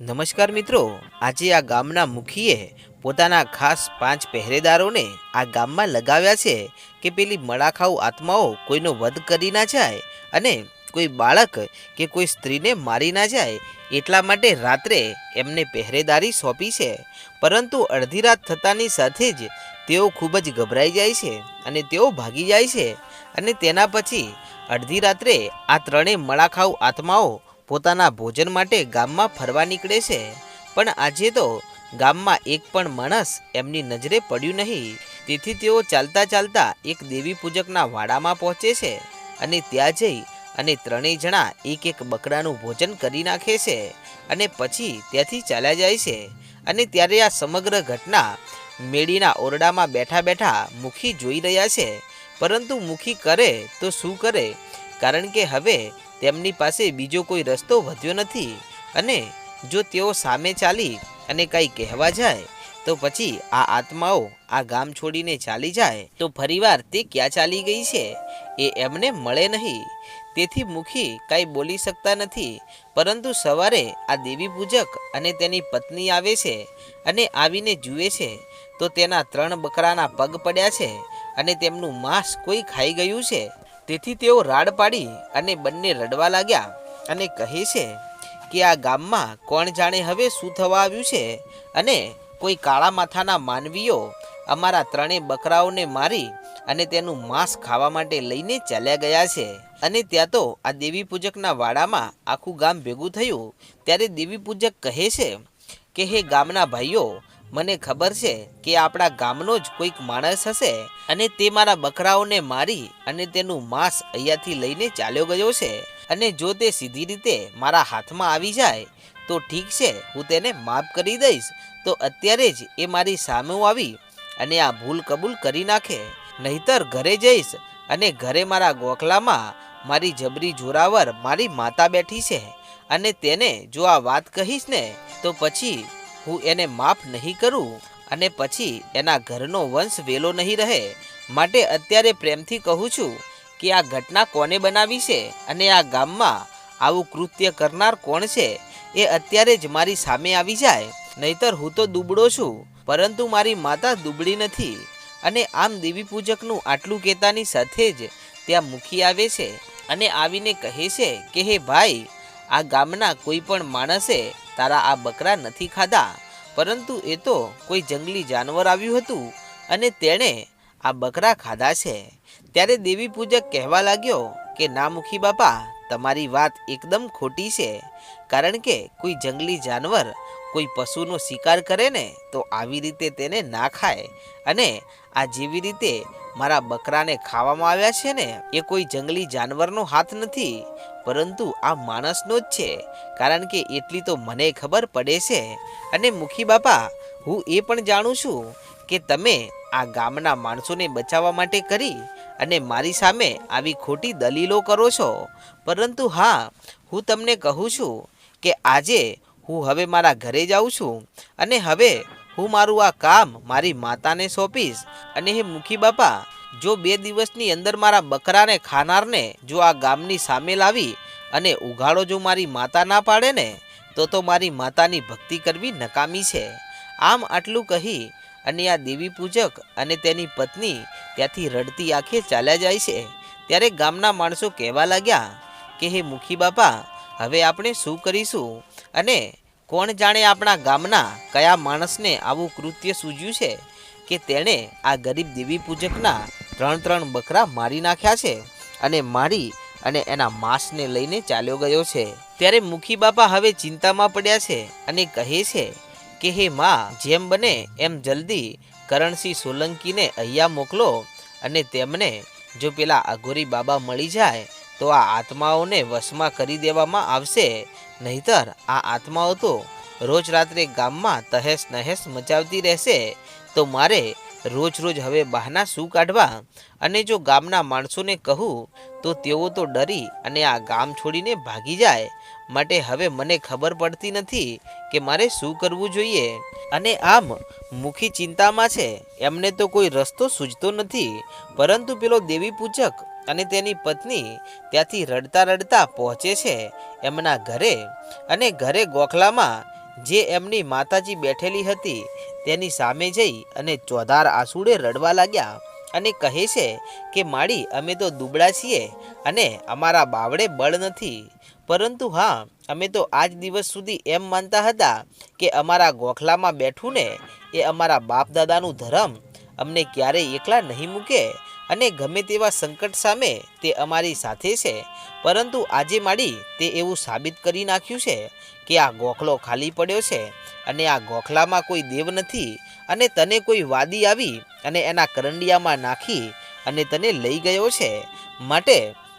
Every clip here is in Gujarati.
નમસ્કાર મિત્રો, આજે આ ગામના મુખીએ પોતાના ખાસ પાંચ પહેરેદારોને આ ગામમાં લગાવ્યા છે કે પેલી મળાખાઉ આત્માઓ કોઈનો વધ કરી ના જાય અને કોઈ બાળક કે કોઈ સ્ત્રીને મારી ના જાય, એટલા માટે રાત્રે એમને પહેરેદારી સોંપી છે. પરંતુ અડધી રાત થતાની સાથે જ તેઓ ખૂબ જ ગભરાઈ જાય છે અને તેઓ ભાગી જાય છે અને તેના પછી અડધી રાત્રે આ ત્રણેય મળાખાઉ આત્માઓ પોતાના ભોજન માટે ગામમાં ફરવા નીકળે છે. પણ આજે તો ગામમાં એક પણ માણસ એમની નજરે પડ્યું નહીં. તેથી તેઓ ચાલતા ચાલતા એક દેવી પૂજકના વાડામાં પહોંચે છે અને ત્યાં જઈ અને ત્રણેય જણા એક એક બકરાનું ભોજન કરી નાખે છે અને પછી ત્યાંથી ચાલ્યા જાય છે. અને ત્યારે આ સમગ્ર ઘટના મેડીના ઓરડામાં બેઠા બેઠા મુખી જોઈ રહ્યા છે. પરંતુ મુખી કરે તો શું કરે? કારણ કે હવે તેમની પાસે બીજો કોઈ રસ્તો વધ્યો નથી. અને જો તેઓ સામે ચાલી અને કંઈ કહેવા જાય, તો પછી આ આત્માઓ આ ગામ છોડીને ચાલી જાય. તો ફરીવાર તે ક્યાં ચાલી ગઈ છે? એ એમને મળે નહીં. તેથી મુખી કાંઈ બોલી શકતા નથી. પરંતુ સવારે આ દેવી પૂજક અને તેની પત્ની આવે છે અને આવીને જુએ છે. તો તેના ત્રણ બકરાના પગ પડ્યા છે અને તેમનું માંસ કોઈ ખાઈ ગયું છે. તેથી તેઓ રાડ પાડી અને બંને રડવા લાગ્યા અને કહે છે કે આ ગામમાં કોણ જાણે હવે શું થવા આવ્યું છે અને કોઈ કાળા માથાના માનવીઓ અમારા ત્રણેય બકરાઓને મારી અને તેનું માંસ ખાવા માટે લઈને ચાલ્યા ગયા છે. અને ત્યાં તો આ દેવી પૂજકના વાડામાં આખું ગામ ભેગું થયું. ત્યારે દેવી પૂજક કહે છે કે, હે ગામના ભાઈઓ મને ખબર છે કે આપણા ગામનો જ કોઈક માણસ હશે અને તે મારા બકરાઓને મારી અને તેનું માંસ અહીંયાથી લઈને ચાલ્યો ગયો છે. અને જો તે સીધી રીતે મારા હાથમાં આવી જાય, તો ઠીક છે, હું તેને માફ કરી દઈશ. તો અત્યારે જ એ મારી સામે આવી અને આ ભૂલ કબૂલ કરી નાખે. નહીતર ઘરે જઈશ અને ઘરે મારા ગોખલામાં મારી જબરી જોરાવર મારી માતા બેઠી છે. અને તેને જો આ વાત કહીશ ને, તો પછી હું એને માફ નહીં કરું અને પછી એના ઘરનો વંશ વેલો નહીં રહે, માટે અત્યારે પ્રેમથી કહું છું કે આ ઘટના કોને બનાવી છે અને આ ગામમાં આવું કૃત્ય કરનાર કોણ છે એ અત્યારે જ મારી સામે આવી જાય. નહીતર હું તો દુબળો છું, પરંતુ મારી માતા દુબળી નથી અને આમ દેવી પૂજકનું આટલું કહેતાની સાથે જ ત્યાં મુખી આવે છે અને આવીને કહે છે કે, હે ભાઈ, આ ગામના કોઈ પણ માણસે તારા આ બકરા નથી ખાધા. પરંતુ એ તો કોઈ જંગલી જાનવર આવ્યું હતું અને તેણે આ બકરા ખાધા છે. ત્યારે દેવી પૂજક કહેવા લાગ્યો કે, ના મુખી બાપા, તમારી વાત એકદમ ખોટી છે. કારણ કે કોઈ જંગલી જાનવર કોઈ પશુનો શિકાર કરે ને, તો આવી રીતે તેને ના ખાય. અને આ જેવી રીતે મારા બકરાને ખાવામાં આવ્યા છે ને, એ કોઈ જંગલી જાનવરનો હાથ નથી. પરંતુ આ માણસનો જ છે. કારણ કે એટલી તો મને ખબર પડે છે. અને મુખી બાપા, હું એ પણ જાણું છું કે તમે આ ગામના માણસોને બચાવવા માટે કરી અને મારી સામે આવી ખોટી દલીલો કરો છો. પરંતુ હા, હું તમને કહું છું કે આજે હું હવે મારા ઘરે જાઉં છું અને હવે હું મારું આ કામ મારી માતાને સોંપીશ અને હે મુખી બાપા જો બે દિવસની અંદર મારા બકરાને ખાનારને જો આ ગામની સામે લાવી અને ઉઘાડો જો મારી માતા ના પાડે ને, તો તો મારી માતાની ભક્તિ કરવી નકામી છે. આમ આટલું કહી અને આ દેવી પૂજક અને તેની પત્ની ત્યાંથી રડતી આંખે ચાલ્યા જાય છે. ત્યારે ગામના માણસો કહેવા લાગ્યા કે, હે મુખી બાપા, હવે આપણે શું કરીશું? અને કોણ જાણે આપણા ગામના કયા માણસને આવું કૃત્ય સૂઝ્યું છે કે તેણે આ ગરીબ દેવી પૂજકના ત્રણ ત્રણ બકરા મારી નાખ્યા છે અને મારી અને એના માંસને લઈને ચાલ્યો ગયો છે. ત્યારે મુખી બાપા હવે ચિંતામાં પડ્યા છે અને કહે છે કે, હે માં, જેમ બને એમ જલ્દી કરણસિંહ સોલંકીને અહીંયા મોકલો અને તેમને જો પેલા અઘોરી બાબા મળી જાય તો આ આત્માઓને વશમાં કરી દેવામાં આવશે. નહીતર આ આત્માઓ તો રોજ રાત્રે ગામમાં તહેસ નહેસ મચાવતી રહેશે. તો મારે રોજ રોજ હવે બહાના શું કાઢવા અને જો ગામના માણસોને કહું, તો તેઓ તો ડરી અને આ ગામ છોડીને ભાગી જાય. માટે હવે મને ખબર પડતી નથી કે મારે શું કરવું જોઈએ. અને આમ મુખી ચિંતામાં છે, એમને તો કોઈ રસ્તો સૂઝતો નથી. પરંતુ પેલો દેવી પૂજક અને તેની પત્ની ત્યાંથી રડતા રડતા પહોંચે છે એમના ઘરે. અને ઘરે ગોખલામાં જે એમની માતાજી બેઠેલી હતી, તેની સામે જઈ અને ચોધાર આંસુડે રડવા લાગ્યા અને કહે છે કે માડી અમે તો દુબળા છીએ અને અમારા બાવડે બળ નથી. પરંતુ હા, અમે તો આજ દિવસ સુધી એમ માનતા હતા કે અમારા ગોખલામાં બેઠું ને એ અમારા બાપ દાદાનું ધર્મ અમને ક્યારેય એકલા નહીં મૂકે અને ગમે તેવા સંકટ સામે તે અમારી સાથે છે. પરંતુ આજે માડી તે એવું સાબિત કરી નાખ્યું છે કે આ ગોખલો ખાલી પડ્યો છે અને આ ગોખલામાં કોઈ દેવ નથી અને તને કોઈ વાદી આવી અને એના કરંડિયામાં નાખી અને તને લઈ ગયો છે. માટે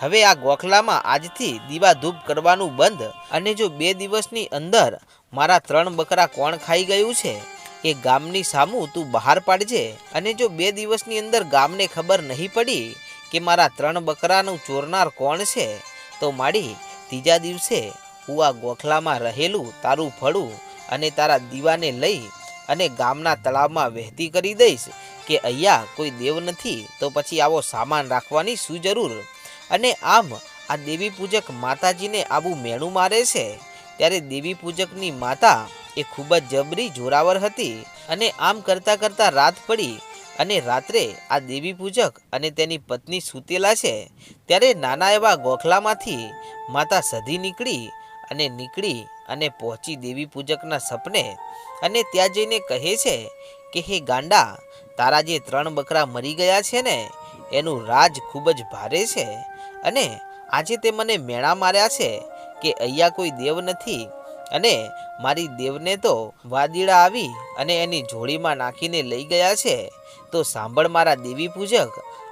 હવે આ ગોખલામાં આજથી દીવા ધૂપ કરવાનું બંધ અને જો બે દિવસની અંદર મારા ત્રણ બકરા કોણ ખાઈ ગયું છે? એ ગામની સામું તું બહાર પાડજે. અને જો બે દિવસની અંદર ગામને ખબર નહીં પડી કે મારા ત્રણ બકરાનું ચોરનાર કોણ છે, તો માડી ત્રીજા દિવસે હું આ ગોખલામાં રહેલું તારું ફળું અને તારા દીવાને લઈ અને ગામના તળાવમાં વહેતી કરી દઈશ કે અહીંયા કોઈ દેવ નથી, તો પછી આવો સામાન રાખવાની શું જરૂર? અને આમ આ દેવી પૂજક માતાજીને આવું મેણું મારે છે. ત્યારે દેવી પૂજકની માતા એ ખૂબ જ જબરી જોરાવર હતી અને આમ કરતાં કરતાં રાત પડી અને રાત્રે આ દેવી પૂજક અને તેની પત્ની સૂતેલા છે. ત્યારે નાના એવા ગોખલામાંથી માતા સધી નીકળી અને નીકળી અને પહોંચી દેવી પૂજકના સપને. અને ત્યાં જઈને કહે છે કે, હે ગાંડા, તારા જે ત્રણ બકરા મરી ગયા છે ને, એનું રાજ ખૂબ જ ભારે છે. અને આજે તે મને મેણા માર્યા છે કે અહીંયા કોઈ દેવ નથી. અને મારી દેવને તો વાદીડા આવી અને એની જોડીમાં નાખીને લઈ ગયા છે. તો સાંભળ મારા દેવી પૂજક,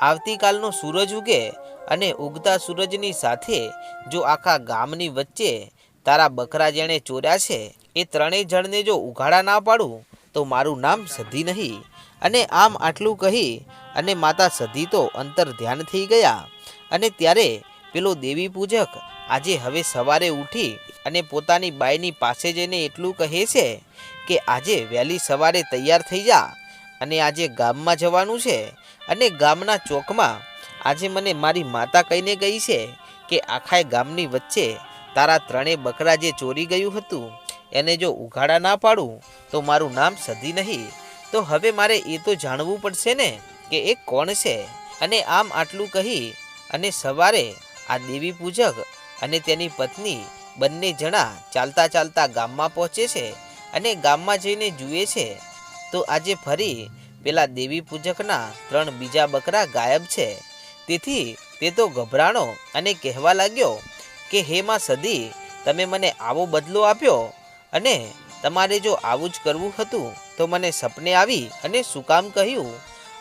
આવતીકાલનો સૂરજ ઉગે અને ઉગતા સૂરજની સાથે જો આખા ગામની વચ્ચે તારા બકરા જેણે ચોર્યા છે, એ ત્રણેય જણને જો ઉઘાડા ના પાડું, તો મારું નામ સધી નહીં. અને આમ આટલું કહી, અને માતા સધી તો અંતર ધ્યાન થઈ ગયા. અને ત્યારે પેલો દેવી પૂજક આજે હવે સવારે ઉઠી અને પોતાની બાઈની પાસે જઈને એટલું કહે છે કે આજે વહેલી સવારે તૈયાર થઈ જા. અને આજે ગામમાં જવાનું છે. અને ગામના ચોકમાં આજે મને મારી માતા કહીને ગઈ છે કે આખાય ગામની વચ્ચે તારા ત્રણેય બકરા જે ચોરી ગયું હતું, એને જો ઉઘાડા ના પાડું, તો મારું નામ સધી નહીં. તો હવે મારે એ તો જાણવું પડશે ને કે એ કોણ છે? અને આમ આટલું કહી, અને સવારે આ દેવી પૂજક અને તેની પત્ની બંને જણા ચાલતા ચાલતા ગામમાં પહોંચે છે અને ગામમાં જઈને જુએ છે. તો આજે ફરી પેલા દેવી પૂજકના ત્રણ બીજા બકરા ગાયબ છે. તેથી તે તો ગભરાણો અને કહેવા લાગ્યો કે હે માં સદી, તમે મને આવો બદલો આપ્યો અને તમારે જો આવું જ કરવું હતું, તો મને સપને આવી અને શું કામ કહ્યું.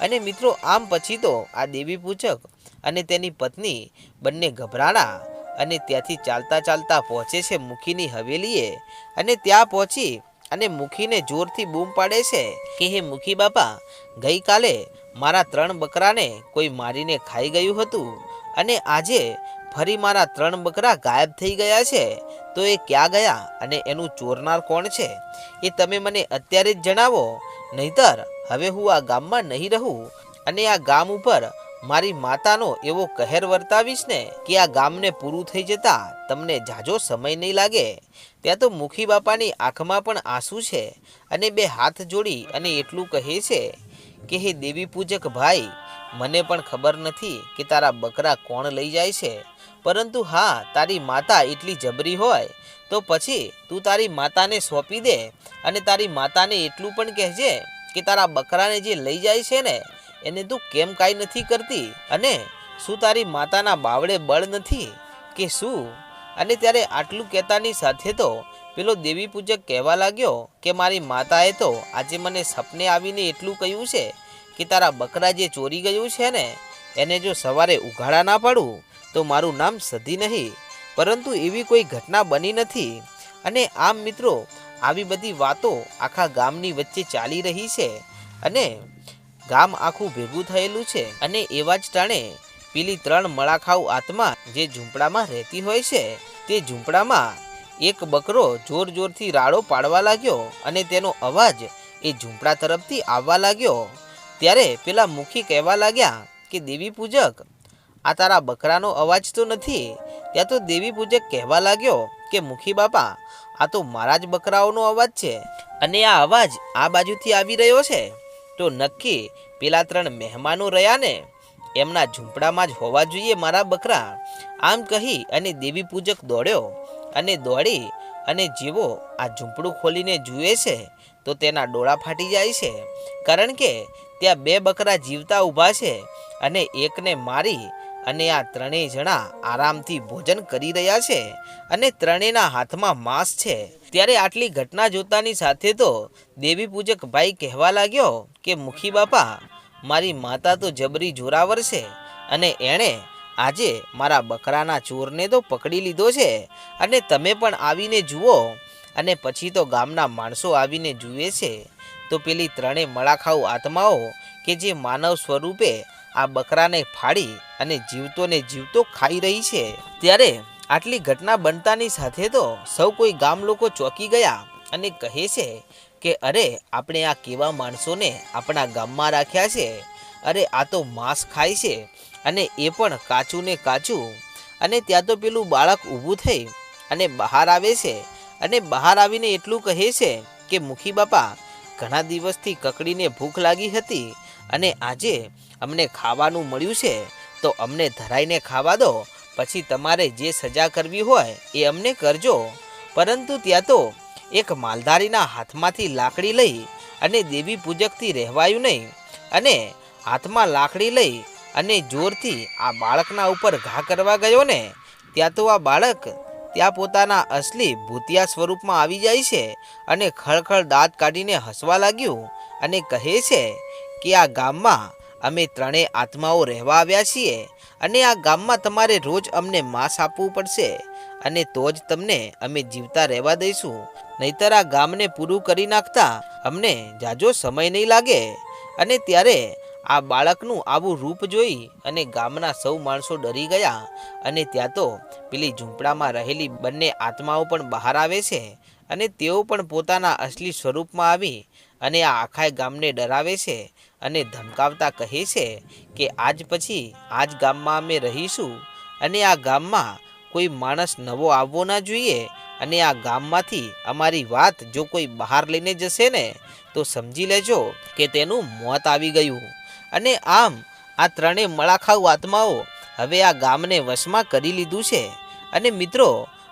અને મિત્રો, આમ પછી તો આ દેવી પૂજક અને તેની પત્ની બંને ગભરાણા અને ત્યાંથી ચાલતા ચાલતા પહોંચે છે મુખીની હવેલીએ અને ત્યાં પહોંચી અને મુખીને જોરથી બૂમ પાડે છે કે, હે મુખી બાપા, ગઈકાલે મારા ત્રણ બકરાને કોઈ મારીને ખાઈ ગયું હતું અને આજે ફરી મારા ત્રણ બકરા ગાયબ થઈ ગયા છે? તો એ ક્યાં ગયા અને એનું ચોરનાર કોણ છે? એ તમે મને અત્યારે જ જણાવો. નહીતર, હવે હું આ ગામમાં નહીં રહું અને આ ગામ ઉપર મારી માતાનો એવો કહેર વર્તાવીશ ને કે આ ગામને પૂરું થઈ જતાં તમને જાજો સમય નહીં લાગે. ત્યાં તો મુખી બાપાની આંખમાં પણ આંસુ છે અને બે હાથ જોડી અને એટલું કહે છે કે, હે દેવી પૂજક ભાઈ, મને પણ ખબર નથી કે તારા બકરા કોણ લઈ જાય છે. પરંતુ હા, તારી માતા એટલી જબરી હોય, તો પછી તું તારી માતાને સોંપી દે અને તારી માતાને એટલું પણ કહેજે કે તારા બકરાને જે લઈ જાય છે ને, એને તું કેમ કાંઈ નથી કરતી? અને શું તારી માતાના બાવડે બળ નથી? કે શું? અને ત્યારે આટલું કહેતાની સાથે તો પેલો દેવી પૂજક કહેવા લાગ્યો કે મારી માતાએ તો આજે મને સપને આવીને એટલું કહ્યું છે કે તારા બકરા જે ચોરી ગયું છે ને, એને જો સવારે ઉઘાડા ના પાડું તો મારું નામ સધી નહીં, પરંતુ એવી કોઈ ઘટના બની નથી. અને આમ મિત્રો, આવી બધી વાતો આખા ગામની વચ્ચે ચાલી રહી છે અને ગામ આખું ભેગું થયેલું છે. અને એવા જ ટાણે પેલી ત્રણ મળાખાઉ આત્મા જે ઝૂંપડામાં રહેતી હોય છે, તે ઝૂંપડામાં એક બકરો જોર જોરથી રાડો પાડવા લાગ્યો અને તેનો અવાજ એ ઝૂંપડા તરફથી આવવા લાગ્યો. ત્યારે પેલા મુખી કહેવા લાગ્યા કે, દેવી પૂજક આ તારા બકરાનો અવાજ તો નથી. ત્યાં તો દેવી પૂજક કહેવા લાગ્યો કે, મુખી બાપા, આ તો મારા જ બકરાઓનો અવાજ છે અને આ અવાજ આ બાજુથી આવી રહ્યો છે. તો નક્કી પેલા ત્રણ મહેમાનો રહ્યા ને, એમના ઝૂંપડામાં જ હોવા જોઈએ મારા બકરા. આમ કહી અને દેવી પૂજક દોડ્યો અને દોડી અને જેવો આ ઝૂંપડું ખોલીને જુએ છે, તો તેના ડોળા ફાટી જાય છે. કારણ કે ત્યાં બે બકરા જીવતા ઊભા છે અને એકને મારી અને આ ત્રણેય જણા આરામથી ભોજન કરી રહ્યા છે અને ત્રણેયના હાથમાં માંસ છે. ત્યારે આટલી ઘટના જોતાની સાથે તો દેવી પૂજક ભાઈ કહેવા લાગ્યો કે, મુખી બાપા, મારી માતા તો જબરી જોરાવર છે અને એણે આજે મારા બકરાના ચોરને તો પકડી લીધો છે અને તમે પણ આવીને જુઓ અને પછી તો ગામના માણસો આવીને જુએ છે તો પેલી ત્રણેય મળાખાઉ આત્માઓ કે જે માનવ સ્વરૂપે આ બકરાને ફાડી અને જીવતો ને જીવતો ખાઈ રહી છે. ત્યારે આટલી ઘટના બનતાની સાથે તો સૌ કોઈ ગામ લોકો ચોંકી ગયા અને કહે છે કે, અરે, આપણે આ કેવા માણસોને આપણા ગામમાં રાખ્યા છે? અરે, આ તો માંસ ખાય છે અને એ પણ કાચું ને કાચું. અને ત્યાં તો પેલું બાળક ઊભું થઈ અને બહાર આવે છે. અને બહાર આવીને એટલું કહે છે કે, મુખી બાપા, ઘણા દિવસથી કકડીને ભૂખ લાગી હતી અને આજે અમને ખાવાનું મળ્યું છે. તો અમને ધરાઈને ખાવા દો, પછી તમારે જે સજા કરવી હોય એ અમને કરજો. પરંતુ ત્યાં તો એક માલધારીના હાથમાંથી લાકડી લઈ અને દેવી પૂજકથી રહેવાયું નહીં અને હાથમાં લાકડી લઈ અને જોરથી આ બાળકના ઉપર ઘા કરવા ગયો ને, ત્યાં તો આ બાળક ત્યાં પોતાના અસલી ભૂતિયા સ્વરૂપમાં આવી જાય છે અને ખળખળ દાંત કાઢીને હસવા લાગ્યું અને કહે છે કે આ ગામમાં અમે ત્રણેય આત્માઓ રહેવા આવ્યા છીએ અને આ ગામમાં તમારે રોજ અમને માંસ આપવું પડશે અને તો જ તમને અમે જીવતા રહેવા દઈશું. નહીતર આ ગામને પૂરું કરી નાખતા અમને જાજો સમય નહીં લાગે. અને ત્યારે આ બાળકનું આવું રૂપ જોઈ અને ગામના સૌ માણસો ડરી ગયા અને ત્યાં તો પેલી ઝૂંપડામાં રહેલી બંને આત્માઓ પણ બહાર આવે છે અને તેઓ પણ પોતાના અસલી સ્વરૂપમાં આવી અને આ આખા ગામને ડરાવે છે અને ધમકાવતા કહે છે કે આજ પછી આજ ગામમાં અમે રહીશું અને આ ગામમાં કોઈ માણસ નવો આવવો ના જોઈએ અને આ ગામમાંથી અમારી વાત જો કોઈ બહાર લઈને જશે ને, તો સમજી લેજો કે તેનું મોત આવી ગયું. અને આમ આ ત્રણેય મળાખાઉ આત્માઓ હવે આ ગામને વશમાં કરી લીધું છે. અને મિત્રો